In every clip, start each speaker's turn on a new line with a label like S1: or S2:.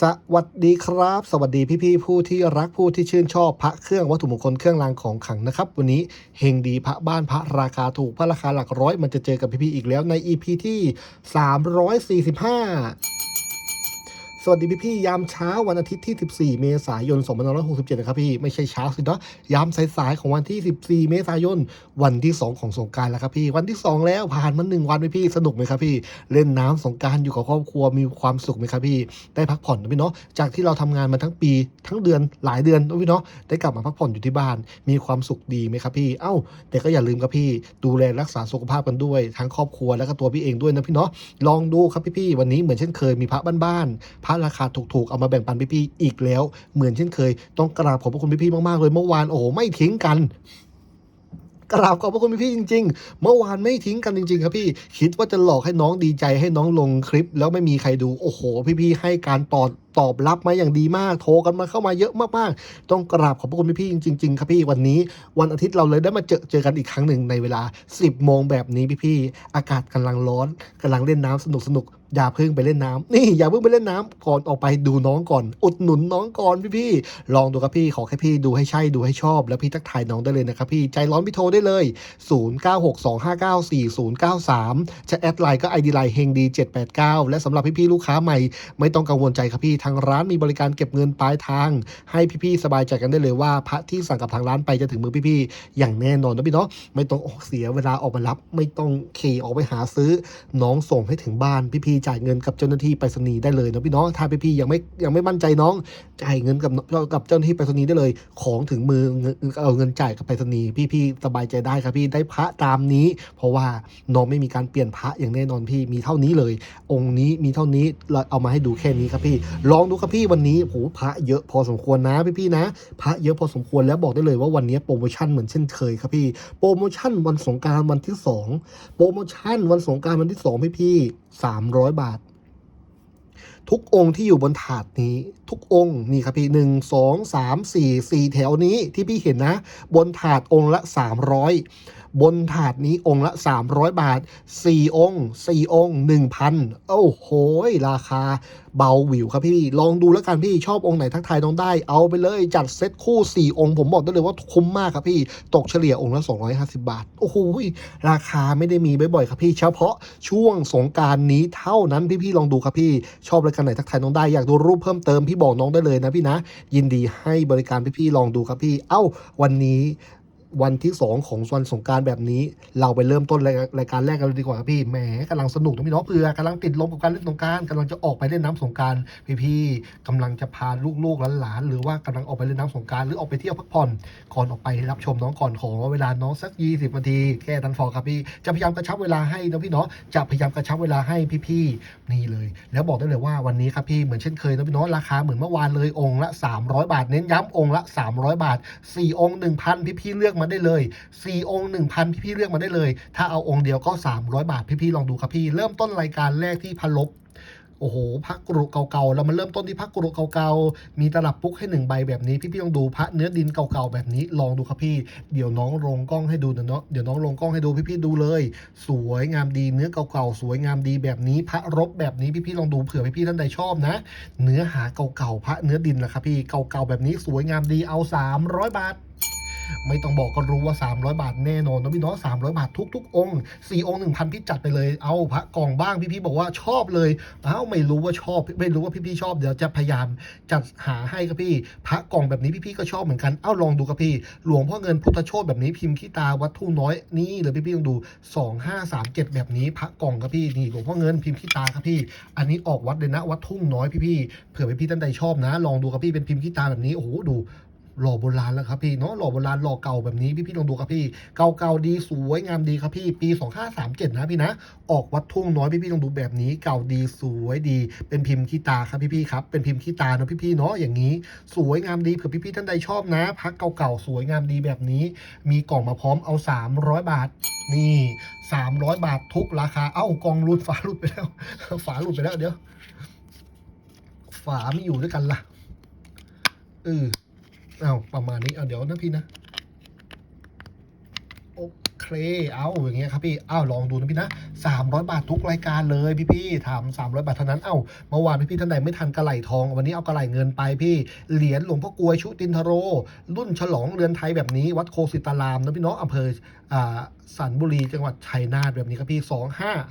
S1: สวัสดีครับ สวัสดีพี่ๆผู้ที่รักผู้ที่ชื่นชอบพระเครื่องวัตถุมงคลเครื่องรางของขลังนะครับ วันนี้เฮงดีพระบ้านพระราคาถูกพระราคาหลักร้อย มันจะเจอกับพี่ๆอีกแล้วใน EP ที่ 345 สวัสดีพี่ๆยามเช้าวันอาทิตย์ที่ 14 เมษายน 2567 นะครับพี่ ไม่ใช่เช้าสิเนาะยามสายๆของวันที่ 14 เมษายน วันที่ 2 ของสงการแล้วครับพี่ วันที่ 2 แล้วผ่านมาหนึ่งวันไหมพี่ สนุกไหมครับพี่ เล่นน้ำสงการอยู่กับครอบครัวมีความสุขไหมครับพี่ ได้พักผ่อนนะพี่เนาะ จากที่เราทำงานมาทั้งปีทั้งเดือนหลายเดือนนะพี่เนาะ ได้กลับมาพักผ่อนอยู่ที่บ้าน มีความสุขดีไหมครับพี่ เอ้า แต่ก็อย่าลืมครับพี่ ดูแลรักษาสุขภาพกันด้วย ทั้งครอบครัวแล้วก็ตัวพี่เองด้วยนะพี่เนาะ ลองดูครับพี่ๆวันนี้เหมือนเช่นเคยมีพระบ้านๆพระราคาถูกๆ เอามาแบ่งปันพี่ๆอีกแล้ว เหมือนเช่นเคย ต้องกราบขอบพระคุณพี่ๆมากๆเลยเมื่อวานโอ้โหไม่ทิ้งกันกราบขอบพระคุณพี่ๆจริง ๆ เมื่อวานไม่ทิ้งกันจริง ๆ ครับพี่ คิดว่าจะหลอกให้น้องดีใจให้น้องลงคลิป แล้วไม่มีใครดู โอ้โห พี่ๆให้การตอบตอบรับมาอย่างดีมาก โทรกันมาเข้ามาเยอะมากๆ ต้องกราบขอบพระคุณพี่ๆจริง ๆ ครับพี่ วันนี้วันอาทิตย์เราเลยได้มาเจอเจอกันอีกครั้งหนึ่งในเวลา 10โมงแบบนี้พี่ๆ อากาศกำลังร้อนกำลังเล่นน้ำสนุกสนุก อย่าเพิ่งไปเล่นน้ำนี่อย่าเพิ่งไปเล่นน้ำก่อนออกไปดูน้องก่อน อุดหนุนน้องก่อนพี่ๆลองดูครับพี่ขอแค่พี่ดูให้ใช่ดูให้ชอบ แล้วพี่ทักทายน้องได้เลยนะครับพี่ใจร้อนพี่โทรได้เลย 0962594093 จะแอดไลน์ก็ ID ไลน์เฮงดี789 และสำหรับพี่ๆลูกค้าใหม่ ไม่ต้องกังวลใจครับพี่ทางร้านมีบริการเก็บเงินปลายทาง ให้พี่ๆสบายใจกันได้เลยว่าพระที่สั่งกับทางร้านไปจะถึงมือพี่ๆอย่างแน่นอนนะพี่เนาะไม่ต้องออกเสียเวลาออกมารับ ไม่ต้องขี่ออกไปหาซื้อน้องส่งให้ถึงบ้านพี่ๆจ่ายเงินกับเจ้าหน้าที่ไปรษณีย์ได้เลยนะพี่เนาะถ้าพี่ๆยังไม่ยังไม่มั่นใจน้อง จ่ายเงินกับกับเจ้าหน้าที่ไปรษณีย์ได้เลย ของถึงมือเอาเงินจ่ายกับไปรษณีย์พี่ๆสบายใจได้ครับพี่ได้พระตามนี้ เพราะว่าน้องไม่มีการเปลี่ยนพระอย่างแน่นอนพี่มีเท่านี้เลย องค์นี้มีเท่านี้เราเอามาให้ดูแค่นี้ครับพี่ ลองดูครับพี่วันนี้โหพระเยอะพอสมควรนะพี่ๆนะ พระเยอะพอสมควรแล้วบอกได้เลยว่าวันนี้โปรโมชั่นเหมือนเช่นเคยครับพี่โปรโมชั่นวันสงการวันที่สองโปรโมชั่นวันสงการวันที่สองพี่พี่สบาท ทุกองค์ที่อยู่บนถาดนี้ ทุกองค์นี่ครับพี่หนึ่งสองสามสี่สี่แถวนี้ที่พี่เห็นนะ บนถาดองค์ละสามร้อย บนถาดนี้องค์ละ 300 บาท 4 องค์ 4 องค์ 1,000 โอ้โหราคาเบาหวิวครับพี่ ลองดูแล้วกันพี่ชอบองค์ไหนทักทายน้องได้ เอาไปเลยจัดเซตคู่ 4 องค์ ผมบอกได้เลยว่าคุ้มมากครับพี่ ตกเฉลี่ยองค์ละ 250 บาท โอ้โหราคาไม่ได้มีบ่อยๆครับพี่ เฉพาะช่วงสงการนี้เท่านั้นพี่ๆลองดูครับพี่ ชอบรายการไหนทักทายน้องได้อยากดูรูปเพิ่มเติมพี่บอกน้องได้เลยนะพี่นะ ยินดีให้บริการพี่ๆลองดูครับพี่ เอ้าวันนี้ วันที่ 2 ของวันสงการแบบนี้ เราไปเริ่มต้นรายรายการแรกกันเลยดีกว่าครับพี่แหมกำลังสนุกนะพี่น้องเผื่อกำลังติดลมกับการเล่นสงการกำลังจะออกไปเล่นน้ำสงการพี่ๆกำลังจะพาลูกๆหลานๆหรือว่ากำลังออกไปเล่นน้ำสงการหรือออกไปเที่ยวพักผ่อนก่อนออกไปรับชมน้องก่อนขอเวลาน้องสัก 20นาทีแค่นั้นพอครับพี่จะพยายามกระชับเวลาให้นะพี่เนาะจะพยายามกระชับเวลาให้พี่ๆนี่เลย แล้วบอกได้เลยว่าวันนี้ครับพี่เหมือนเช่นเคยนะพี่เนาะราคาเหมือนเมื่อวานเลยองค์ละ 300 บาทเน้นย้ำองค์ละ 300 บาท 4 องค์ 1,000 พี่ๆเลือกมาได้เลย4องค์1,000 พี่ๆเลือกมาได้เลย ถ้าเอาองค์เดียวก็ 300 บาทพี่ๆลองดูครับพี่ เริ่มต้นรายการแรกที่พันลบโอ้โหพักกรุเก่าๆเรามาเริ่มต้นที่พักกรุเก่าๆมีตลับปุ๊กให้หนึ่งใบแบบนี้ พี่ๆลองดูพระเนื้อดินเก่าๆแบบนี้ลองดูครับพี่ เดี๋ยวน้องลงกล้องให้ดูเดี๋ยวน้องเดี๋ยวน้องลงกล้องให้ดูพี่ๆดูเลย สวยงามดีเนื้อเก่าๆสวยงามดีแบบนี้ พระรบแบบนี้พี่ๆลองดูเผื่อพี่ๆท่านใดชอบนะ เนื้อหาเก่าๆพระเนื้อดินนะครับพี่เก่าๆแบบนี้สวยงามดีเอา 300 บาท ไม่ต้องบอกก็รู้ว่า 300 บาทแน่นอนนะพี่เนาะ300 บาททุก ๆ องค์4องค์1,000พี่จัดไปเลยเอาพระกล่องบ้างพี่ๆบอกว่าชอบเลยเอ้าไม่รู้ว่าชอบ ไม่รู้ว่าพี่ๆชอบเดี๋ยวจะพยายามจัดหาให้ครับพี่พระกล่องแบบนี้พี่ๆก็ชอบเหมือนกันเอ้าลองดูครับพี่ หลวงพ่อเงินพุทธโชตแบบนี้พิมพ์ขี้ตาวัดทุ่งน้อยนี่เลยพี่ๆลองดู 2537 แบบนี้พระกล่องครับพี่นี่หลวงพ่อเงินพิมพ์ขี้ตาครับพี่ อันนี้ออกวัดเลยนะวัดทุ่งน้อยพี่ๆเผื่อพี่ๆท่านใดชอบนะ ลองดูครับพี่เป็นพิมพ์ขี้ตาแบบนี้โอ้โหดู หล่อโบราณแล้วครับพี่เนาะหล่อโบราณหล่อเก่าแบบนี้พี่พี่ลองดูครับพี่เก่าเก่าๆดีสวยงามดีครับพี่ ปี 2537 นะพี่นะ ออกวัดทุ่งน้อยพี่พี่ลองดูแบบนี้ เก่าดีสวยดี เป็นพิมพ์ขี้ตาครับพี่พี่ๆครับ เป็นพิมพ์ขี้ตาเนาะพี่พี่ๆเนาะอย่างนี้ สวยงามดีเผื่อพี่พี่ๆท่านใดชอบนะ พักเก่าๆสวยงามดีแบบนี้ มีกล่องมาพร้อมเอา 300 บาทนี่ 300 บาททุกราคา เอ้ากล่องหลุดฝาหลุดไปแล้ว ฝาหลุดไปแล้วเดี๋ยว ฝาไม่อยู่ด้วยกันล่ะเออ เอาประมาณนี้เอาเดี๋ยวนะพี่นะโอเคเอาอย่างเงี้ยครับพี่อ้าวลองดูนะพี่นะสามร้อยบาททุกรายการเลยพี่พี่ถามร้อยบาทเท่านั้นเอ้าเมื่อวานพี่พี่ท่านใดไม่ทันกระไหลทอง วันนี้เอากระไหลเงินไปพี่เหรียญหลวงพ่อกลวยชุตินทโร รุ่นฉลองเรือนไทยแบบนี้วัดโคสิตารามนะพี่น้องอำเภออ่าสันบุรีจังหวัดชัยนาทแบบนี้ครับพี่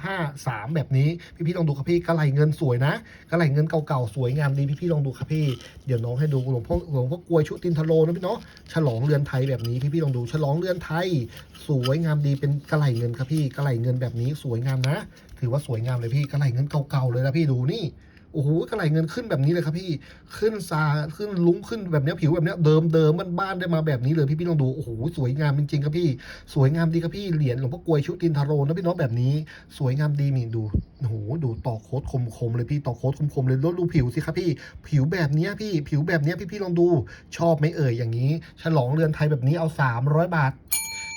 S1: 2553 แบบนี้ พี่พี่ลองดูครับพี่กระไหลเงินสวยนะกระไหลเงินเก่าๆสวยงามดีพี่พี่ลองดูครับพี่เดี๋ยวน้องให้ดูหลวงพ่อหลวงพ่อกลวยชุตินทโรนะพี่เนาะฉลองเรือนไทยแบบนี้พี่ๆลองดูฉลองเรือนไทย สวยงามดีเป็นกระไหลเงินครับพี่กระไหลเงินแบบนี้สวยงามนะ ถือว่าสวยงามเลยพี่กระไหลเงินเก่าๆเลยนะพี่ดูนี่ โอ้โหกระไหลเงินขึ้นแบบนี้เลยครับพี่ขึ้นซาขึ้นลุ้งขึ้นแบบเนี้ยผิวแบบเนี้ยเดิมเดิมมันบ้านได้มาแบบนี้เลยพี่ๆลองดูโอ้โหสวยงามจริงๆครับพี่ สวยงามดีครับพี่เหรียญหลวงพ่อกลวยชุตินทาโรนะพี่น้องแบบนี้ สวยงามดีนี่ดูโอ้โหดูต่อโค้ดคมๆเลยพี่ต่อโค้ดคมๆเลยล้วดูผิวสิครับพี่ ผิวแบบเนี้ยพี่ผิวแบบเนี้ยพี่ลองดูชอบไหมเอ่ยอย่างนี้ ฉลองเรือนไทยแบบนี้เอา 300 บาท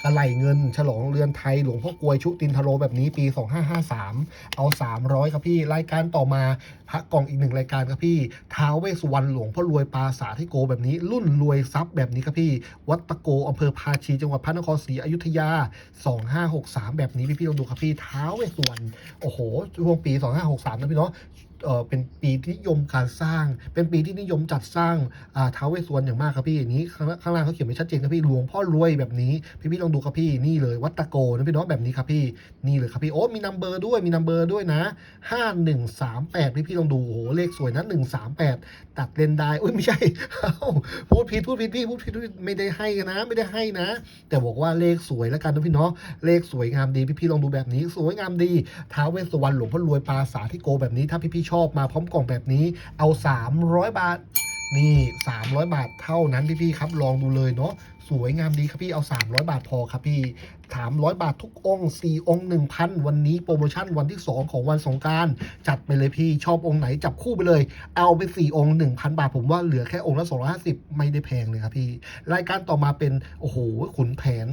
S1: กระไหลเงิน ฉลองเรือนไทยหลวงพ่อกลวยชุตินทโรแบบนี้ปี 2553 เอา 300 ครับพี่รายการต่อมาพระกล่องอีกหนึ่งรายการครับพี่ท้าวเวสุวรรณหลวงพ่อรวยปาสาทที่โกแบบนี้ รุ่นรวยทรัพย์แบบนี้ครับพี่ วัดตะโกอำเภอภาชีจังหวัดพระนครศรีอยุธยา 2563 แบบนี้พี่พี่ๆลองดูครับพี่ท้าวเวสุวรรณโอ้โหช่วงปี 2563นะพี่เนาะเออเป็นปีที่นิยมการสร้าง เป็นปีที่นิยมจัดสร้างอ่าท้าวเวสสุวรรณอย่างมากครับพี่อย่างนี้ข้างล่างเขาเขียนไว้ชัดเจนครับพี่หลวงพ่อรวยแบบนี้ พี่พี่ลองดูครับพี่นี่เลยวัดตะโกนะพี่เนาะแบบนี้ครับพี่นี่เลยครับพี่โอ้มีนัมเบอร์ด้วยมีนัมเบอร์ด้วยนะ5138พี่พี่ลองดูโอ้โหเลขสวยนะ138ตัดเลนได้อุ้ยไม่ใช่พูดผิดพูดผิดพี่พูดผิดพูดไม่ได้ให้นะไม่ได้ให้นะ แต่บอกว่าเลขสวยแล้วกันนะพี่เนาะเลขสวยงามดีพี่พี่ลองดูแบบนี้สวยงามดีท้าวเวสสุวรรณหลวงพ่อรวยปราสาทที่โกแบบนี้ถ้าพี่พี่ชอบมาพร้อมกล่องแบบนี้ เอา 300 บาท นี่ 300 บาทเท่านั้นพี่พี่ๆครับ ลองดูเลยเนาะสวยงามดีครับพี่เอา 300 บาทพอครับพี่ 300 บาททุกองค์4องค์1,000 วันนี้โปรโมชั่นวันที่ 2 ของวันสงการจัดไปเลยพี่ชอบองค์ไหนจับคู่ไปเลย เอาไป 4 องค์ 1,000 บาท ผมว่าเหลือแค่องค์ละ 250 ไม่ได้แพงเลยครับพี่ รายการต่อมาเป็น โอ้โหขุนแผน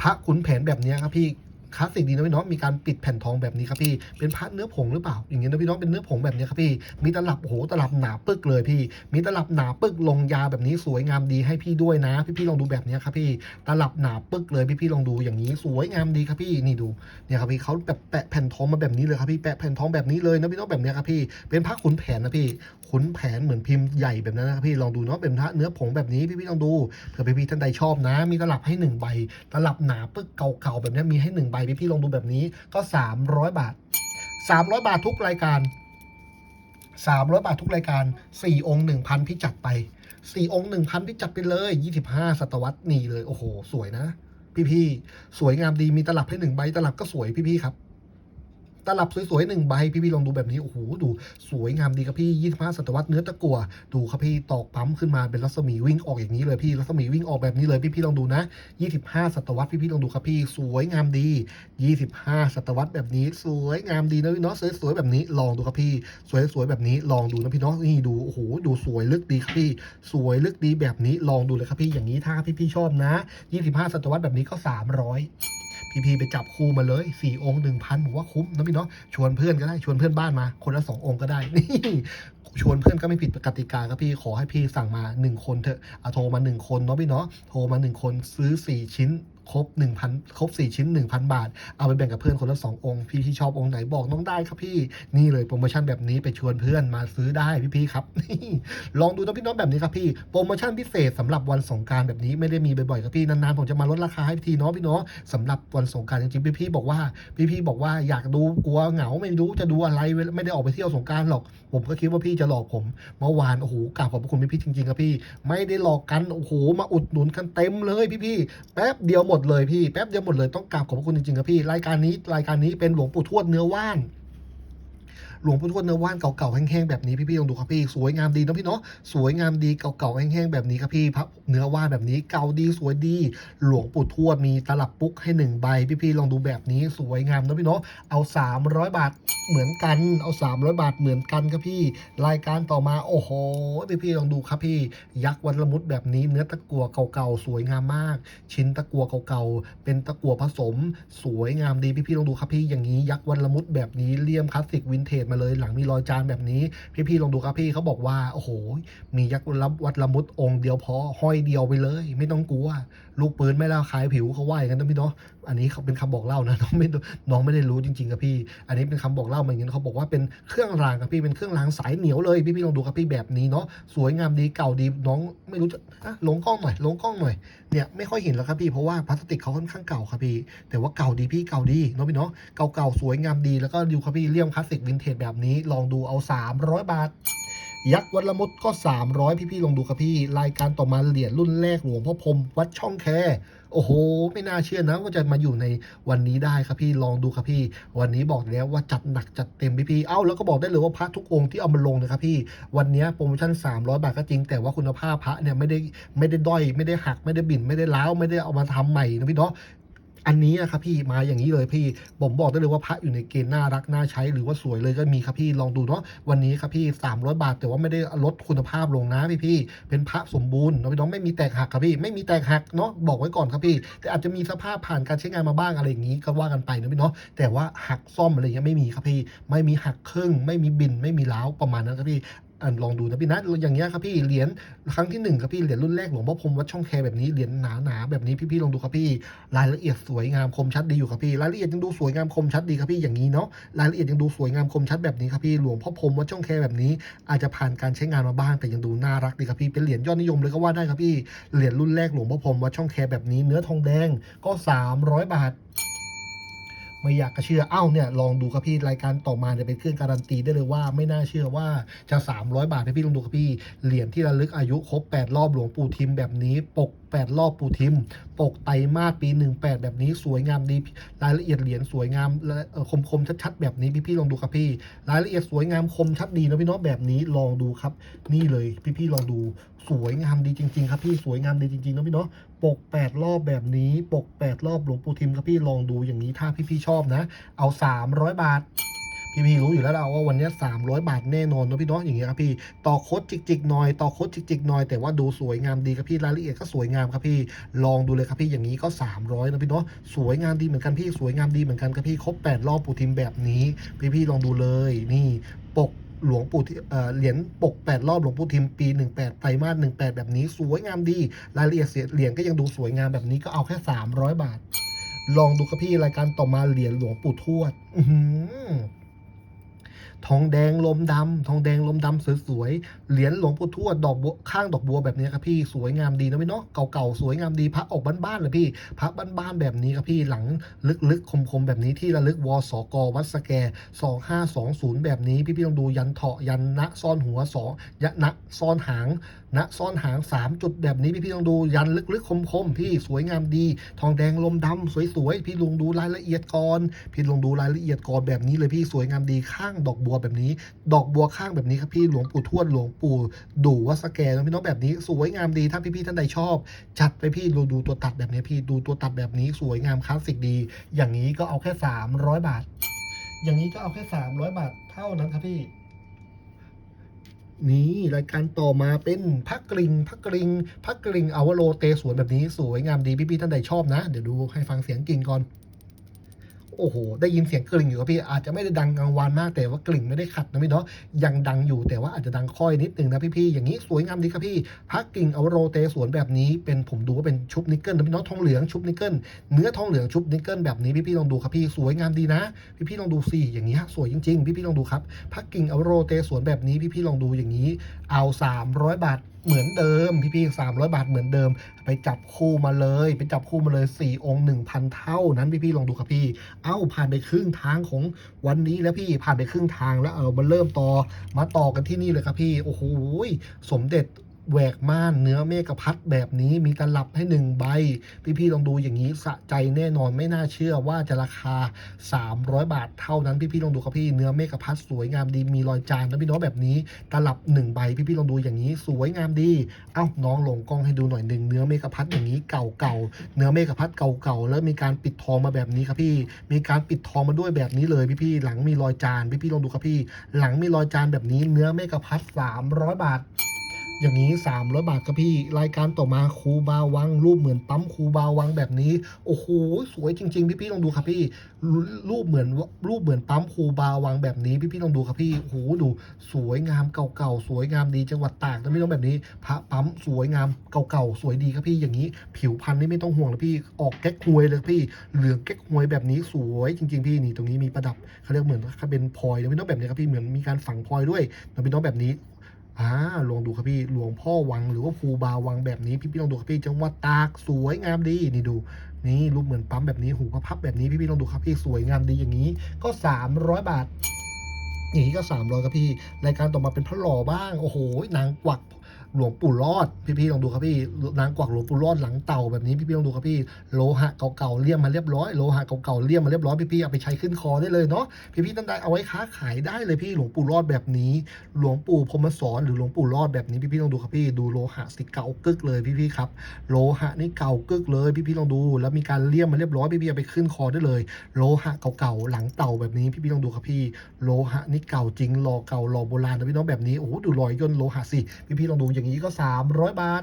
S1: พระขุนแผนแบบนี้ครับพี่ คลาสสิกดีนะพี่น้องมีการปิดแผ่นทองแบบนี้ครับพี่เป็นพระเนื้อผงหรือเปล่าอย่างเงี้ยนะพี่น้องเป็นเนื้อผงแบบนี้ครับพี่ มีตลับโอ้โหตลับหนาปึกเลยพี่ มีตลับหนาปึกลงยาแบบนี้สวยงามดีให้พี่ด้วยนะ พี่พี่ๆลองดูแบบนี้ครับพี่ตลับหนาปึกเลยพี่พี่ๆลองดูอย่างนี้สวยงามดีครับพี่นี่ดูเนี่ยครับพี่เขาแบบแปะแผ่นทองมาแบบนี้เลยครับพี่แปะแผ่นทองแบบนี้เลยนะพี่น้องแบบนี้ครับพี่เป็นพระขุนแผนนะพี่ขุนแผนเหมือนพิมพ์ใหญ่แบบนั้นนะครับพี่ลองดูเนาะเป็นพระเนื้อผงแบบนี้พี่พี่ๆลองดูเผื่อพี่พี่ท่านใดชอบนะ มีตลับให้หนึ่งใบตลับหนาปึกเก่าๆแบบนี้มีให้หนึ่งใบพี่พี่ๆลองดูแบบนี้ก็ 300 บาท 300 บาททุกรายการ300 บาททุกรายการ 4 องค์ 1,000 พี่จัดไป 4 องค์ 1,000 พี่จัดไปเลย 25 ศตวรรษนี่เลย โอ้โห สวยนะ พี่ๆ สวยงามดีมีตลับให้หนึ่งใบตลับก็สวยพี่ๆ ครับ ตลับสวยๆหนึ่งใบพี่ๆลองดูแบบนี้ โอ้โห ดูสวยงามดีครับพี่ 25 ศตวรรษเนื้อตะกัวดูครับพี่ตอกปั๊มขึ้นมาเป็นรัศมีวิ่งออกอย่างนี้เลยพี่รัศมีวิ่งออกแบบนี้เลยพี่ๆลองดูนะ 25 ศตวรรษพี่ๆลองดูครับพี่สวยงามดี 25 ศตวรรษแบบนี้ สวยงามดีนะพี่เนาะสวยๆแบบนี้ลองดูครับพี่ สวยๆแบบนี้ลองดูนะพี่เนาะนี่ดูโอ้โหดูสวยลึกดีครับพี่ สวยลึกดีแบบนี้ลองดูเลยครับพี่อย่างนี้ถ้าพี่ๆชอบนะ 25 ศตวรรษแบบนี้ก็ 300 พี่ๆไปจับคู่มาเลย4องค์หนึ่งพันผมว่าคุ้มนะพี่เนาะชวนเพื่อนก็ได้ชวนเพื่อนบ้านมา คนละสององค์ก็ได้นี่ชวนเพื่อนก็ไม่ผิดกติกาครับพี่ขอให้พี่สั่งมา1คนเถอะเอาโทรมา1คนเนาะพี่เนาะโทรมา1คนซื้อ4ชิ้น ครบ1,000ครบ4 ชิ้น 1,000 บาท เอาไปแบ่งกับเพื่อนคนละ2องค์ พี่ที่ชอบองค์ไหนบอกน้องได้ครับพี่ นี่เลยโปรโมชั่นแบบนี้ไปชวนเพื่อนมาซื้อได้พี่ๆครับ ลองดูนะพี่น้องแบบนี้ครับพี่โปรโมชั่นพิเศษสำหรับวันสงการแบบนี้ไม่ได้มีบ่อยๆครับพี่นานๆผมจะมาลดราคาให้พี่ทีเนาะพี่เนาะสำหรับวันสงการจริงๆพี่ๆบอกว่าพี่ๆบอกว่าอยากดูกลัวเหงาไม่รู้จะดูอะไรไม่ได้ออกไปเที่ยวสงการหรอก ผมก็คิดว่าพี่จะหลอกผมเมื่อวานโอ้โหกราบขอบพระคุณพี่ๆจริงๆครับพี่ ไม่ได้หลอกกันโอ้โหมาอุดหนุนกันเต็มเลยพี่ๆแป๊บเดียวหมดเลยพี่แป๊บเดียวหมดเลยต้องกราบขอบพระคุณจริงๆครับพี่ รายการนี้รายการนี้เป็นหลวงปู่ทวดเนื้อว่าน หลวงปู่ทวดเนื้อว่านเก่าๆแห้งๆแบบนี้พี่ๆลองดูครับพี่สวยงามดีนะพี่เนาะสวยงามดีเก่าๆแห้งๆแบบนี้ครับพี่พระเนื้อว่านแบบนี้เก่าดีสวยดี หลวงปู่ทวดมีตลับปุ๊กให้หนึ่งใบพี่ๆลองดูแบบนี้สวยงามนะพี่เนาะเอา 300 บาทเหมือนกันเอา 300 บาทเหมือนกันครับพี่ รายการต่อมาโอ้โหพี่ๆลองดูครับพี่ ยักษ์วันละมุดแบบนี้เนื้อตะกัวเก่าๆสวยงามมาก ชิ้นตะกัวเก่าๆเป็นตะกัวผสม สวยงามดีพี่ๆลองดูครับพี่อย่างนี้ยักษ์วันละมุดแบบนี้เลี่ยมคลาสสิกวินเทจมามาเลยหลังมีรอยจานแบบนี้ พี่ๆลองดูครับพี่เขาบอกว่าโอ้โหมียักษ์รับวัดละมุดองค์เดียวพอห้อยเดียวไปเลย ไม่ต้องกลัว ลูกปืนไม่ละคายผิวเขาว่าอย่างนั้นนะพี่เนาะอันนี้เขาเป็นคำบอกเล่านะน้องไม่น้องไม่ได้รู้จริงๆครับพี่ อันนี้เป็นคำบอกเล่ามาอย่างนี้เขาบอกว่าเป็นเครื่องรางครับพี่เป็นเครื่องรางสายเหนียวเลยพี่ๆลองดูครับพี่แบบนี้เนาะสวยงามดีเก่าดีน้องไม่รู้จะอะลงกล้องหน่อยลงกล้องหน่อยเนี่ยไม่ค่อยเห็นแล้วครับพี่เพราะว่าพลาสติกเขาค่อนข้างเก่าครับพี่ แต่ว่าเก่าดีพี่เก่าดีเนาะพี่เนาะเก่าๆสวยงามดีแล้วก็ดูครับพี่เลี่ยมคลาสสิกวินเทจแบบนี้ลองดูเอา 300 บาท ยักษ์วัดละมุดก็ 300 พี่ๆลองดูครับพี่ รายการต่อมาเหรียญรุ่นแรกหลวงพ่อพรมวัดช่องแค โอ้โห ไม่น่าเชื่อนะว่าจะมาอยู่ในวันนี้ได้ครับพี่ลองดูครับพี่ วันนี้บอกแล้วว่าจัดหนักจัดเต็มพี่พี่เอ้าแล้วก็บอกได้เลยว่าพระทุกองค์ที่เอามาลงนะครับพี่ วันนี้โปรโมชั่น 300 บาทก็จริง แต่ว่าคุณภาพพระเนี่ยไม่ได้ไม่ได้ด้อยไม่ได้หักไม่ได้บินไม่ได้ล้าวไม่ได้เอามาทำใหม่นะพี่เนาะ อันนี้อะครับพี่มาอย่างนี้เลยพี่ผมบอกได้เลยว่าพระอยู่ในเกณฑ์น่ารักน่าใช้หรือว่าสวยเลยก็มีครับพี่ลองดูเนาะวันนี้ครับพี่300 บาท แต่ว่าไม่ได้ลดคุณภาพลงนะพี่พี่เป็นพระสมบูรณ์เนาะพี่น้องไม่มีแตกหักครับพี่ไม่มีแตกหักเนาะบอกไว้ก่อนครับพี่ แต่อาจจะมีสภาพผ่านการใช้งานมาบ้างอะไรอย่างนี้ก็ว่ากันไปนะพี่เนาะแต่ว่าหักซ่อมอะไรอย่างเงี้ยไม่มีครับพี่ไม่มีหักครึ่ง ไม่มีบินไม่มีล้าวประมาณนั้นครับพี่ อันลองดูนะพี่นะอย่างเงี้ยครับพี่เหรียญครั้งที่หนึ่งครับพี่เหรียญรุ่นแรกหลวงพ่อพรมวัดช่องแคแบบนี้เหรียญหนาๆแบบนี้พี่ๆลองดูครับพี่รายละเอียดสวยงามคมชัดดีอยู่ครับพี่รายละเอียดยังดูสวยงามคมชัดดีครับพี่อย่างนี้เนาะรายละเอียดยังดูสวยงามคมชัดแบบนี้ครับพี่หลวงพ่อพรมวัดช่องแคแบบนี้ อาจจะผ่านการใช้งานมาบ้างแต่ยังดูน่ารักดีครับพี่เป็นเหรียญยอดนิยมเลยก็ว่าได้ครับพี่เหรียญรุ่นแรกหลวงพ่อพรมวัดช่องแคแบบนี้ เนื้อทองแดงก็ 300 บาท ไม่อยากจะเชื่อเอ้าเนี่ยลองดูครับพี่รายการต่อมาจะเป็นเครื่องการันตีได้เลยว่า ไม่น่าเชื่อว่าจะ 300 บาทพี่พี่ลองดูครับพี่เหรียญที่ระลึกอายุครบ8รอบหลวงปู่ทิมแบบนี้ปก8 รอบปูทิม ปกไตมาสปี 18 แบบนี้สวยงามดีรายละเอียดเหรียญสวยงามและคมคมชัดๆ แบบนี้พี่พี่ๆลองดูครับพี่ รายละเอียดสวยงามคมชัดดีนะพี่เน้องแบบนี้ลองดูครับ นี่เลยพี่พี่ๆลองดูสวยงามดีจริง ๆ ครับพี่สวยงามดีจริงๆนะพี่เนาะปก 8 รอบแบบนี้ ปก 8 รอบหลวงปู่ทิมครับพี่ลองดูอย่างนี้ถ้าพี่พี่ๆชอบนะ เอา 300 บาท พี่พี่ๆรู้อยู่แล้วเราว่าวันนี้300 บาทแน่นอนนะพี่เนาะอย่างเงี้ยครับพี่ต่อโคดจิกๆหน่อยต่อโคดจิกๆหน่อยแต่ว่าดูสวยงามดีครับพี่รายละเอียดก็สวยงามครับพี่ลองดูเลยครับพี่อย่างนี้ก็ 300นะพี่เนาะสวยงามดีเหมือนกันพี่สวยงามดีเหมือนกันครับพี่ครบ8รอบปูทิมแบบนี้ พี่พี่ๆลองดูเลยนี่ปกหลวงปู่ทิเอ่เหรียญปก 8 รอบหลวงปู่ทิมปี 18ไตรมาส18 แบบนี้ สวยงามดี รายละเอียดเหรียญก็ยังดูสวยงามแบบนี้ก็เอาแค่ 300 บาท ลองดูครับพี่รายการต่อมาเหรียญหลวงปู่ทวด อื ทองแดงลมดำทองแดงลมดำสวยๆ เหรียญหลวงปู่ทวดดอกบัวข้างดอกบัวแบบนี้ครับพี่สวยงามดีนะพี่เนาะเก่าๆสวยงามดีพระออกบ้านๆเลยพี่ พระบ้านๆแบบนี้ครับพี่หลังลึกๆคมๆแบบนี้ที่ระลึกวสกวัดสแก2520 แบบนี้พี่ๆลองดูยันเถาะยันณซ่อนหัวสองยะณซ่อนหางณซ่อนหาง 3 จุดแบบนี้พี่ๆลองดูยันลึกๆคมๆพี่สวยงามดี ทองแดงลมดำสวยๆพี่ลงดูรายละเอียดก่อนพี่ลงดูรายละเอียดก่อนแบบนี้เลยพี่สวยงามดีข้างดอกบัวแบบนี้ ดอกบัวข้างแบบนี้ครับพี่หลวงปู่ทวดหลวงปู่ดูวัดสแกนพี่น้องแบบนี้ สวยงามดีถ้าพี่ๆท่านใดชอบ จัดไปพี่ดูดูตัวตัดแบบนี้พี่ดูตัวตัดแบบนี้สวยงามคลาสสิกดี อย่างนี้ก็เอาแค่ 300 บาท อย่างนี้ก็เอาแค่ 300 บาทเท่านั้นครับพี่นี่รายการต่อมาเป็นพักกริงพักกริงพักกริงอวโรเตสวนแบบนี้สวยงามดีพี่ๆท่านใดชอบนะ เดี๋ยวดูให้ฟังเสียงกริงก่อน โอ้โห ได้ยินเสียงกริ่งอยู่ครับพี่ อาจจะไม่ได้ดังกลางวานมาก แต่ว่ากริ่งไม่ได้ขัดนะพี่เนาะ ยังดังอยู่แต่ว่าอาจจะดังค่อยนิดนึงนะพี่ๆ อย่างนี้สวยงามดีครับพี่พักกิ่งเอวโรเตสวนแบบนี้ เป็นผมดูว่าเป็นชุบนิกเกิลนะพี่เนาะทองเหลืองชุบนิกเกิล เนื้อทองเหลืองชุบนิกเกิลแบบนี้พี่ๆลองดูครับพี่ สวยงามดีนะ พี่ๆลองดูสิ อย่างนี้สวยจริง ๆ พี่ๆลองดูครับพักกิ่งเอวโรเตสวนแบบนี้พี่ๆลองดูอย่างนี้ เอา 300 บาท เหมือนเดิมพี่ๆ300บาทเหมือนเดิม ไปจับคู่มาเลย ไปจับคู่มาเลย 4 องค์ 1,000 เท่านั้นพี่ๆลองดูครับพี่ เอ้าผ่านไปครึ่งทางของวันนี้แล้วพี่ผ่านไปครึ่งทางแล้วเอามาเริ่มต่อมาต่อกันที่นี่เลยครับพี่โอ้โหสมเด็จ แหวกม่านเนื้อเมฆพัดแบบนี้มีตลับให้หนึ่งใบ พี่ๆลองดูอย่างนี้สะใจแน่นอนไม่น่าเชื่อว่าจะราคา 300 บาทเท่านั้นพี่ๆลองดูครับพี่เนื้อเมฆพัดสวยงามดีมีรอยจานนะพี่น้องแบบนี้ตลับหนึ่งใบพี่ๆลองดูอย่างนี้สวยงามดี เอ้าน้องลงกล้องให้ดูหน่อยหนึ่งเนื้อเมฆพัดอย่างนี้เก่าๆเนื้อเมฆพัดเก่าๆแล้วมีการปิดทองมาแบบนี้ครับพี่ มีการปิดทองมาด้วยแบบนี้เลยพี่ๆหลังมีรอยจานพี่ๆลองดูครับพี่ หลังมีรอยจานแบบนี้เนื้อเมฆพัด300 บาท อย่างนี้ 300 บาทครับพี่ รายการต่อมาครูบาวัง รูปเหมือนปั๊มครูบาวังแบบนี้ โอ้โห สวยจริง ๆ พี่ๆลองดูครับพี่ รูปเหมือนรูปเหมือนปั๊มครูบาวังแบบนี้ พี่ๆลองดูครับพี่ โอ้โห ดู สวยงามเก่าๆ สวยงามดีจังหวัดตากนะพี่น้องแบบนี้ พระปั๊มสวยงามเก่าๆ สวยดีครับพี่อย่างนี้ ผิวพรรณนี่ไม่ต้องห่วงนะพี่ ออกแก๊กฮวยเลยพี่ เหลืองแก๊กฮวยแบบนี้สวยจริง ๆ พี่นี่ตรงนี้มีประดับเขาเรียกเหมือนเขาเป็นพลอยนะพี่น้องแบบนี้ครับพี่ เหมือนมีการฝังพลอยด้วยนะพี่น้องแบบนี้ อ่าลองดูครับพี่หลวงพ่อวังหรือว่าภูบาวังแบบนี้พี่พี่ลองดูครับพี่จังหวัดตากสวยงามดีนี่ดู นี่รูปเหมือนปั๊มแบบนี้หูพระพับแบบนี้พี่พี่ลองดูครับพี่สวยงามดีอย่างนี้ก็ 300 บาทอย่างนี้ก็300ครับพี่รายการต่อมาเป็นพระหล่อบ้างโอ้โหนางกวัก หลวงปู่รอด พี่พี่ลองดูครับพี่นางกวักหลวงปู่รอดหลังเต่าแบบนี้พี่พี่ลองดูครับพี่โลหะเก่าๆเลี่ยมมาเรียบร้อยโลหะเก่าๆเลี่ยมมาเรียบร้อยพี่พี่เอาไปใช้ขึ้นคอได้เลยเนาะพี่พี่ท่านใดเอาไว้ค้าขายได้เลยพี่หลวงปู่รอดแบบนี้ หลวงปู่พรมสอนหรือหลวงปู่รอดแบบนี้พี่พี่ลองดูครับพี่ดูโลหะสิเก่ากึกเลยพี่พี่ครับโลหะนี่เก่ากึกเลยพี่พี่ลองดู แล้วมีการเลี่ยมมาเรียบร้อยพี่พี่เอาไปขึ้นคอได้เลย โลหะเก่าๆหลังเต่าแบบนี้พี่พี่ลองดูครับพี่โลหะนี่เก่าจริงหล่อเก่าหล่อโบราณนะพี่น้องแบบนี้โอ้โหดูรอยย่นโลหะสิพี่พี่ลองดูอย่างนี้ก็ 300 บาท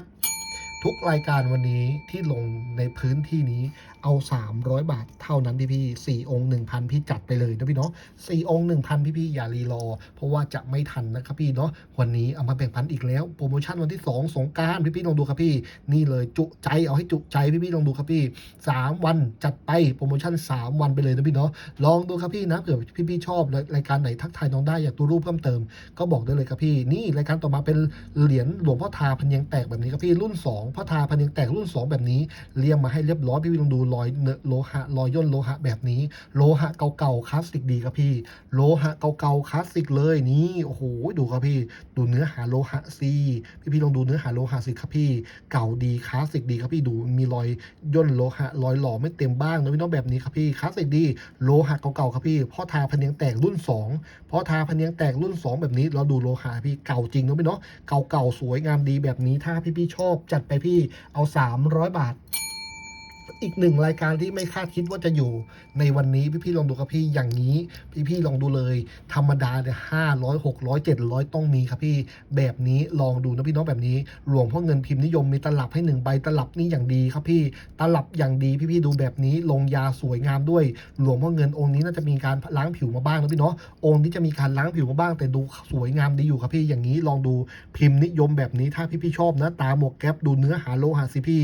S1: ทุกรายการวันนี้ที่ลงในพื้นที่นี้ เอา 300 บาทเท่านั้นพี่พี่สี่องค์1,000พี่จัดไปเลยนะพี่เนาะสี่องค์1,000พี่พี่อย่ารีรอ เพราะว่าจะไม่ทันนะครับพี่เนาะวันนี้เอามาแบ่งปันอีกแล้ว โปรโมชั่นวันที่ 2 สงกรารพี่พี่ลองดูครับพี่ นี่เลยจุใจเอาให้จุใจพี่พี่ลองดูครับพี่ 3 วันจัดไปโปรโมชั่น 3 วันไปเลยนะพี่เนาะลองดูครับพี่นะเผื่อพี่พี่ๆชอบรายการไหนทักทายน้องได้อยากดูรูปเพิ่มเติม ก็บอกได้เลยครับพี่ นี่รายการต่อมาเป็นเหรียญหลวงพ่อทาพันยังแตกแบบนี้ครับพี่รุ่น2พ่อทาพันยังแตกรุ่น 2 แบบนี้เรียงมาให้เรียบร้อยพี่พี่ลองดูรอยเนโลหะรอยย่นโลหะแบบนี้ โลหะเก่าๆคลาสสิกดีครับพี่ โลหะเก่าๆคลาสสิกเลยนี่โอ้โหดูครับพี่ ดูเนื้อหาโลหะซีพี่พี่ลองดูเนื้อหาโลหะสิครับพี่ เก่าดีคลาสสิกดีครับพี่ดูมีรอยย่นโลหะรอยหล่อไม่เต็มบ้างนะพี่น้องแบบนี้ครับพี่คลาสสิกดีโลหะเก่าๆครับพี่พ่อทาพันยังแตกรุ่น 2พราะทาพันยังแตกรุ่น 2 แบบนี้เราดูโลหะพี่เก่าจริงนอะพี่เนาะเก่าๆสวยงามดีแบบนี้ถ้าพี่ๆชอบจัดไปพี่เอา 300 บาท อีกหนึ่งรายการที่ไม่คาดคิดว่าจะอยู่ในวันนี้พี่ๆลองดูครับพี่อย่างนี้พี่ๆลองดูเลย ธรรมดาเนี่ยห้าร้อยหกร้อยเจ็ดร้อยต้องมีครับพี่แบบนี้ลองดูนะพี่น้องแบบนี้หลวงพ่อเงินพิมพ์นิยมมีตลับให้หนึ่งใบตลับนี่อย่างดีครับพี่ตลับอย่างดีพี่ๆดูแบบนี้ลงยาสวยงามด้วย หลวงพ่อเงินองค์นี้น่าจะมีการล้างผิวมาบ้างนะพี่เนาะองค์นี้จะมีการล้างผิวมาบ้าง แต่ดูสวยงามดีอยู่ครับพี่อย่างนี้ลองดูพิมพ์นิยมแบบนี้ถ้าพี่ๆชอบนะตาหมวกแก๊ปดูเนื้อหาโลหะสิพี่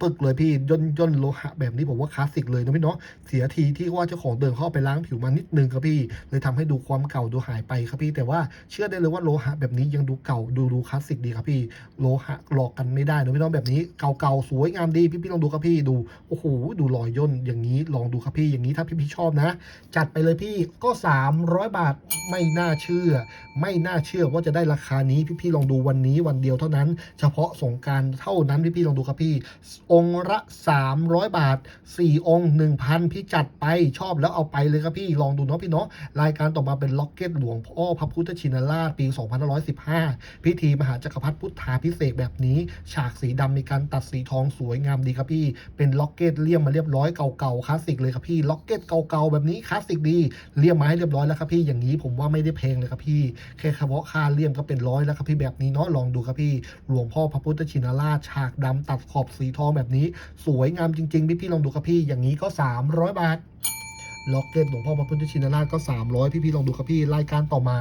S1: ปึกเลยพี่ย่นย่นโลหะแบบนี้ผมว่าคลาสสิกเลยนะพี่เนาะเสียทีที่ว่าเจ้าของเดินเข้าไปล้างผิวมานิดนึงครับพี่ เลยทำให้ดูความเก่าดูหายไปครับพี่ แต่ว่าเชื่อได้เลยว่าโลหะแบบนี้ยังดูเก่าดูดูคลาสสิกดีครับพี่ โลหะหลอกกันไม่ได้นะพี่น้องแบบนี้เก่าๆสวยงามดีพี่พี่ลองดูครับพี่ดูโอ้โหดูรอยย่นอย่างนี้ลองดูครับพี่อย่างนี้ถ้าพี่พี่ชอบนะ จัดไปเลยพี่ก็ 300 บาทไม่น่าเชื่อ ไม่น่าเชื่อว่าจะได้ราคานี้พี่พี่ลองดูวันนี้วันเดียวเท่านั้น เฉพาะสงการเท่านั้นพี่พี่ลองดูครับพี่องค์ละ 300 บาท 4 องค์ 1,000 พี่จัดไปชอบแล้วเอาไปเลยครับพี่ลองดูเนาะพี่เนาะรายการต่อมาเป็นล็อกเก็ตหลวงพ่อพระพุทธชินราชปี 2515 พิธีมหาจักรพรรดิพุทธาพิเศษแบบนี้ ฉากสีดำมีการตัดสีทองสวยงามดีครับพี่ เป็นล็อกเก็ตเลี่ยมมาเรียบร้อยเก่าๆคลาสสิกเลยครับพี่ล็อกเก็ตเก่าๆแบบนี้คลาสสิกดีเลี่ยมมาให้เรียบร้อยแล้วครับพี่อย่างนี้ผมว่าไม่ได้แพงเลยครับพี่แค่เฉพาะค่าเลี่ยมก็เป็นร้อยแล้วครับพี่แบบนี้เนาะลองดูครับพี่หลวงพ่อพระพุทธชินราชฉากดำตัดขอบสีทองแบบนี้ สวยงามจริง ๆ พี่พี่ลองดูครับพี่อย่างนี้ก็ 300 บาทล็อกเก็ตหลวงพ่อพระพุทธชินราชก็ 300 พี่พี่ลองดูครับพี่รายการต่อมา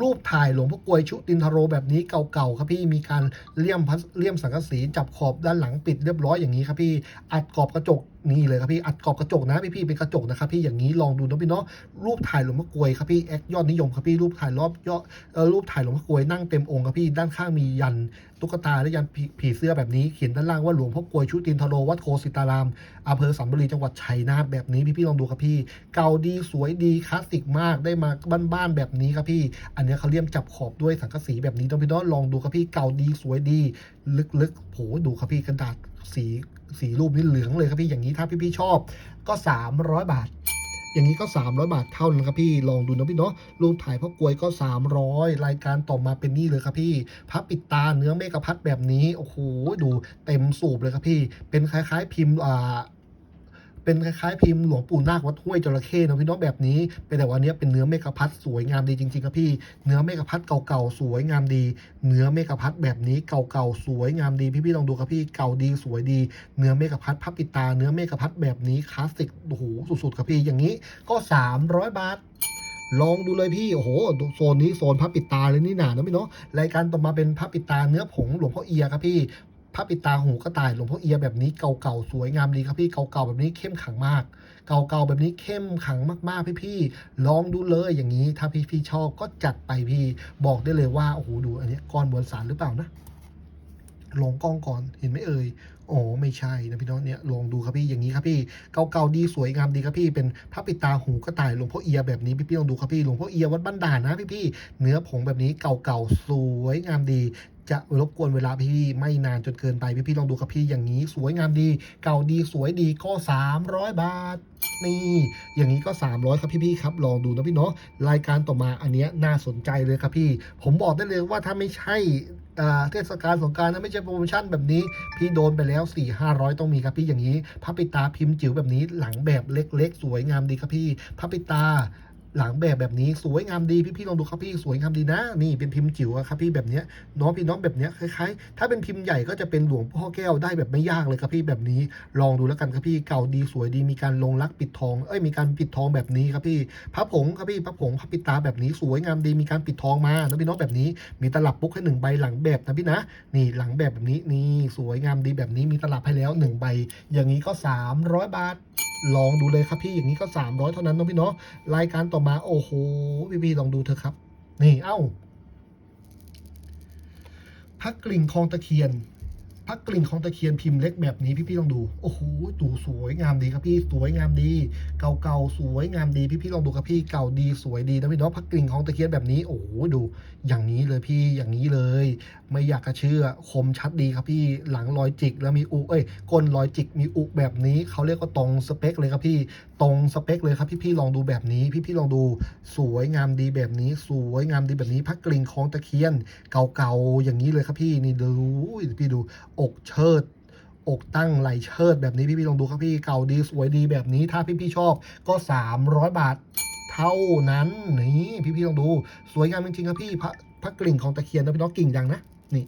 S1: รูปถ่ายหลวงพ่อกลวยชุตินทโรแบบนี้เก่าๆครับพี่มีการเลี่ยมพลาสเลี่ยมสังกะสีจับขอบด้านหลังปิดเรียบร้อยอย่างนี้ครับพี่อัดกรอบกระจกนี่เลยครับพี่อัดกรอบกระจกนะพี่พี่ๆเป็นกระจกนะครับพี่อย่างนี้ลองดูนะพี่เนาะรูปถ่ายหลวงพ่อกลวยครับพี่แอคยอดนิยมครับพี่รูปถ่ายรอบยอดเอ่อรูปถ่ายหลวงพ่อกลวยนั่งเต็มองค์ครับพี่ด้านข้างมียันตุ๊กตาและยันผีผีเสื้อแบบนี้เขียนด้านล่างว่าหลวงพ่อกลวยชุตินทโรวัดโคสิตารามอำเภอสัมบุรีจังหวัดชัยนาทแบบนี้พี่พี่ๆลองดูครับพี่ เก่าดีสวยดีคลาสสิกมากได้มาบ้านๆแบบนี้ครับพี่ อันนี้เขาเลี่ยมจับขอบด้วยสังกะสีแบบนี้ต้องพี่น้องลองดูครับพี่เก่าดีสวยดี ลึกๆโหดูครับพี่กระดาษ สีสีรูปนี่เหลืองเลยครับพี่อย่างนี้ถ้าพี่ๆชอบก็ 300 บาท อย่างนี้ก็ 300 บาทเท่านั้นครับพี่ลองดูนะพี่เนาะรูปถ่ายพ่อกลวยก็ 300 รายการต่อมาเป็นนี่เลยครับพี่พับปิดตาเนื้อเมกะพัดแบบนี้โอ้โหดูเต็มสูบเลยครับพี่เป็นคล้ายๆพิมพ์อ่า เป็นคล้ายๆพิมพ์หลวงปู่นาควัดห้วยจระเข้นะพี่น้องแบบนี้เป็นแต่วันนี้เป็นเนื้อเมกะพัดสวยงามดีจริงๆครับพี่ เนื้อเมกะพัดเก่าๆสวยงามดี เนื้อเมกะพัดแบบนี้เก่าๆสวยงามดีพี่ๆลองดูครับพี่เก่าดีสวยดี เนื้อเมกะพัดพับปิดตา เนื้อเมกะพัดแบบนี้คลาสสิกโอ้โหสุดๆครับพี่อย่างนี้ก็ 300 บาทลองดูเลยพี่ โอ้โห โซนนี้โซนพับปิดตาเลยนี่หนานะพี่เนาะรายการต่อมาเป็นพับปิดตาเนื้อผงหลวงพ่อเอียครับพี่ พับปิดตาหูกระต่ายหลวงพ่อเอียแบบนี้เก่าๆสวยงามดีครับพี่เก่าๆแบบนี้เข้มขังมาก เก่าๆแบบนี้เข้มขังมากๆพี่ๆลองดูเลยอย่างนี้ ถ้าพี่ๆชอบก็จัดไปพี่บอกได้เลยว่าโอ้โหดูอันนี้ก้อนมวลสารหรือเปล่านะลงกล้องก่อนเห็นไหมเอ่ยโอ้ไม่ใช่นะพี่น้องเนี่ยลองดูครับพี่อย่างนี้ครับพี่เก่าๆดีสวยงามดีครับพี่เป็นพระปิดตาหูกระต่ายหลวงพ่อเอียแบบนี้พี่ๆลองดูครับพี่หลวงพ่อเอียวัดบ้านด่านนะพี่ๆเนื้อผงแบบนี้เก่าๆสวยงามดี จะรบกวนเวลาพี่ๆไม่นานจนเกินไปพี่ๆลองดูครับพี่อย่างนี้สวยงามดี เก่าดีสวยดีก็ 300 บาท นี่ อย่างนี้ก็ 300 ครับพี่ๆครับ ลองดูนะพี่เนาะรายการต่อมาอันเนี้ยน่าสนใจเลยครับพี่ ผมบอกได้เลยว่าถ้าไม่ใช่เทศกาลสงการนะไม่ใช่โปรโมชั่นแบบนี้ พี่โดนไปแล้ว 4 500 ต้องมีครับพี่อย่างนี้พระปิตาพิมพ์จิ๋วแบบนี้หลังแบบเล็ก ๆ สวยงามดีครับพี่พระปิตา หลังแบบแบบนี้สวยงามดีพี่ๆลองดูครับพี่สวยงามดีนะ นี่เป็นพิมพ์จิ๋วครับพี่แบบเนี้ยน้องพี่น้องแบบเนี้ยคล้ายๆ ถ้าเป็นพิมพ์ใหญ่ก็จะเป็นหลวงพ่อแก้วได้แบบไม่ยากเลยครับพี่แบบนี้ลองดูแล้วกันครับพี่เก่าดีสวยดีมีการลงรักปิดทองเอ้ยมีการปิดทองแบบนี้ครับพี่พระผงครับพี่พระผงพระปิดตาแบบนี้สวยงามดีมีการปิดทองมานะพี่น้องแบบนี้ มีตลับปุ๊กให้หนึ่งใบหลังแบบนะพี่นะ นี่หลังแบบแบบนี้นี่สวยงามดีแบบนี้มีตลับให้แล้วหนึ่งใบ อย่างนี้ก็ 300 บาท ลองดูเลยครับพี่อย่างนี้ก็ 300 เท่านั้นเนาะพี่เนาะรายการต่อมาโอ้โหพี่พี่ลองดูเถอะครับ นี่เอ้าพักกลิ่งคลองตะเคียน พักกลิ่งของตะเคียนพิมพ์เล็กแบบนี้พี่ๆลองดู โอ้โหดูสวยงามดีครับพี่ สวยงามดี เก่าๆสวยงามดีพี่ๆลองดูครับพี่ เก่าดีสวยดีนะพี่เนาะพักกลิ่งของตะเคียนแบบนี้ โอ้โหดู อย่างนี้เลยพี่ อย่างนี้เลย ไม่อยากจะเชื่อ คมชัดดีครับพี่ หลังรอยจิกแล้วมีอุ เอ้ย ก้นรอยจิกมีอุแบบนี้ เขาเรียกว่าตรงสเปคเลยครับพี่ ตรงสเปคเลยครับพี่ๆลองดูแบบนี้ พี่ๆลองดู สวยงามดีแบบนี้ สวยงามดีแบบนี้ พักกลิ่งของตะเคียน เก่าๆอย่างนี้เลยครับพี่ นี่ดู พี่ดูอกเชิด อกตั้งไหลเชิดแบบนี้พี่ๆลองดูครับพี่เก่าดีสวยดีแบบนี้ถ้าพี่ๆชอบก็ 300 บาทเท่านั้นนี่พี่ๆลองดู สวยงามจริงๆครับพี่พระพระกลิ่งของตะเคียนนะพี่น้องกิ่งดังนะนี่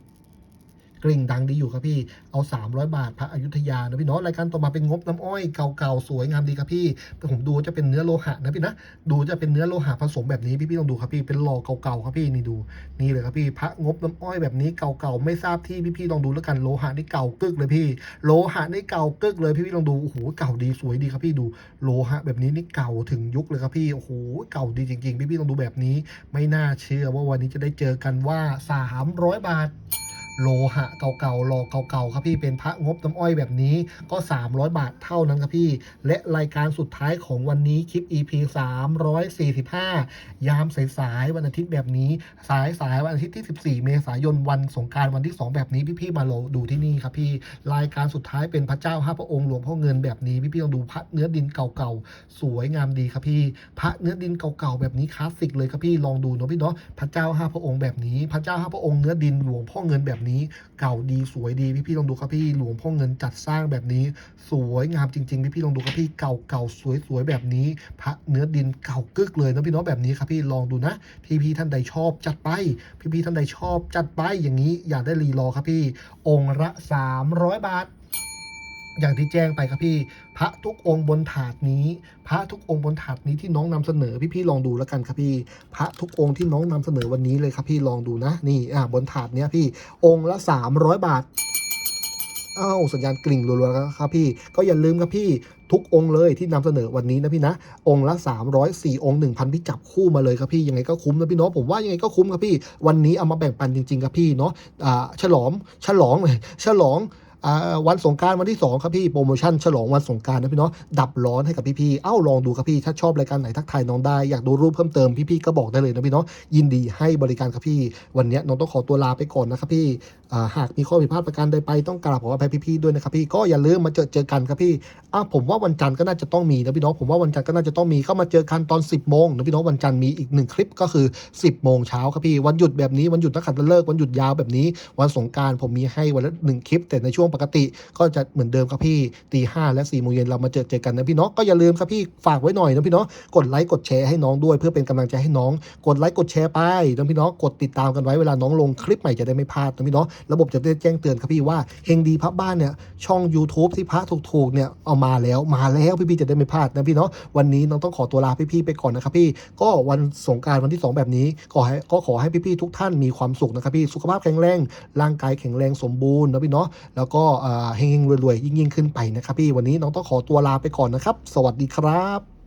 S1: กริ่งดังดีอยู่ครับพี่ เอา 300 บาทพระอยุธยานะพี่เนาะรายการต่อมาเป็นงบน้ำอ้อยเก่าๆสวยงามดีครับพี่แต่ผมดูจะเป็นเนื้อโลหะนะพี่นะดูจะเป็นเนื้อโลหะผสมแบบนี้พี่ๆลองดูครับพี่เป็นหล่อเก่าๆครับพี่นี่ดูนี่เลยครับพี่พระงบน้ำอ้อยแบบนี้เก่าๆไม่ทราบที่พี่ๆลองดูแล้วกันโลหะนี่เก่ากึกเลยพี่ โลหะนี่เก่ากึกเลยพี่ๆลองดูโอ้โหเก่าดีสวยดีครับพี่ดูโลหะแบบนี้นี่เก่าถึงยุคเลยครับพี่โอ้โหเก่าดีจริงๆพี่ๆลองดูแบบนี้ ไม่น่าเชื่อว่าวันนี้จะได้เจอกันว่า 300 บาท โลหะเก่าๆหล่อเก่าๆครับพี่เป็นพระงบน้ำอ้อยแบบนี้ก็ 300 บาทเท่านั้นครับพี่ และรายการสุดท้ายของวันนี้คลิป EP 345 ยามสายๆวันอาทิตย์แบบนี้ สายสายๆวันอาทิตย์ที่ 14 เมษายนวันสงการวันที่ 2 แบบนี้พี่ๆมาโลดูที่นี่ครับพี่ รายการสุดท้ายเป็นพระเจ้าห้าพระองค์หลวงพ่อเงินแบบนี้พี่ๆลองดูพระเนื้อดินเก่าๆสวยงามดีครับพี่ พระเนื้อดินเก่าๆแบบนี้คลาสสิกเลยครับพี่ลองดูเนาะพี่เนาะพระเจ้าห้าพระองค์แบบนี้ พระเจ้าห้าพระองค์เนื้อดินหลวงพ่อเงินแบบนี้เก่าดีสวยดีพี่พี่ลองดูครับพี่หลวงพ่อเงินจัดสร้างแบบนี้ สวยงามจริงๆพี่พี่ลองดูครับพี่เก่าเก่าสวยสวยแบบนี้ พระเนื้อดินเก่ากึกเลยนะพี่น้องแบบนี้ครับพี่ลองดูนะพี่พี่ท่านใดชอบจัดไป พี่พี่ท่านใดชอบจัดไปอย่างนี้อย่าได้รีรอครับพี่ องค์ละ300 บาท อย่างที่แจ้งไปครับพี่ พระทุกองค์บนถาดนี้ พระทุกองค์บนถาดนี้ที่น้องนำเสนอพี่ๆลองดูแล้วกันครับพี่ พระทุกองค์ที่น้องนำเสนอวันนี้เลยครับพี่ลองดูนะ นี่อ่าบนถาดเนี้ยพี่องค์ละ 300 บาทอ้าวสัญญาณกลิ่งรัวๆแล้วครับพี่ก็อย่าลืมครับพี่ทุกองค์เลยที่นำเสนอวันนี้นะพี่นะ องค์ละ 304 องค์ 1,000 พี่จับคู่มาเลยครับพี่ยังไงก็คุ้มนะพี่เนาะผมว่ายังไงก็คุ้มครับพี่ วันนี้เอามาแบ่งปันจริงๆครับพี่เนาะอ่าฉลองฉลองฉลอง วันสงการวันที่ 2 ครับพี่โปรโมชั่นฉลองวันสงการนะพี่เนาะดับร้อนให้กับพี่ๆเอ้าลองดูครับพี่ถ้าชอบรายการไหนทักทายน้องได้อยากดูรูปเพิ่มเติมพี่ๆก็บอกได้เลยนะพี่เนาะยินดีให้บริการครับพี่ วันนี้น้องต้องขอตัวลาไปก่อนนะครับพี่หากมีข้อผิดพลาดประการใดไปต้องกราบขออภัยพี่ๆด้วยนะครับพี่ก็อย่าลืมมาเจอเจอกันครับพี่อ้าผมว่าวันจันทร์ก็น่าจะต้องมีนะพี่เน้องผมว่าวันจันทร์ก็น่าจะต้องมีก็มาเจอกันตอน 10โมงนะพี่เน้องวันจันทร์มีอีกหนึ่งคลิปก็คือ 10โมงเช้าครับพี่วันหยุดแบบนี้วันหยุดนักขัตฤกษ์วันหยุดยาวแบบนี้ วันสงการผมมีให้วันละหนึ่งคลิปแต่ในช่วงปกติ ก็จะเหมือนเดิมครับพี่ตีห้าและ4ี่โมงเย็นเรามาเจอเจอกันนะพี่เนาะก็อย่าลืมครับพี่ฝากไว้หน่อยนะพี่เนาะกดไลค์กดแชร์ให้น้องด้วย เพื่อเป็นกำลังใจให้น้อง กดไลค์กดแชร์ไปนะพี่เนาะกดติดตามกันไว้เวลาน้องลงคลิปใหม่จะได้ไม่พลาดนะพี่เนาะระบบจะได้แจ้งเตือนครับพี่ว่าเฮงดีพระบ้านเนี่ยช่อง YouTube ที่พระถูกๆเนี่ยเอามาแล้วมาแล้วพี่ๆจะได้ไม่พลาดนะพี่เนาะวันนี้น้องต้องขอตัวลาพี่ๆไปก่อนนะครับพี่ก็วันสงกรารวันที่ 2 แบบนี้ก็ให้ก็ขอให้พี่ๆทุกท่านมีความสุขนะครับพี่สุขภาพแข็งแรงร่างกายแข็งแรงสมบูรณ์นะพี่เนาะแล้วก็เอ่อเฮงๆรวยๆ ยิ่งๆ ขึ้นไปนะครับพี่วันนี้น้องต้องขอตัวลาไปก่อนนะครับ สวัสดีครับ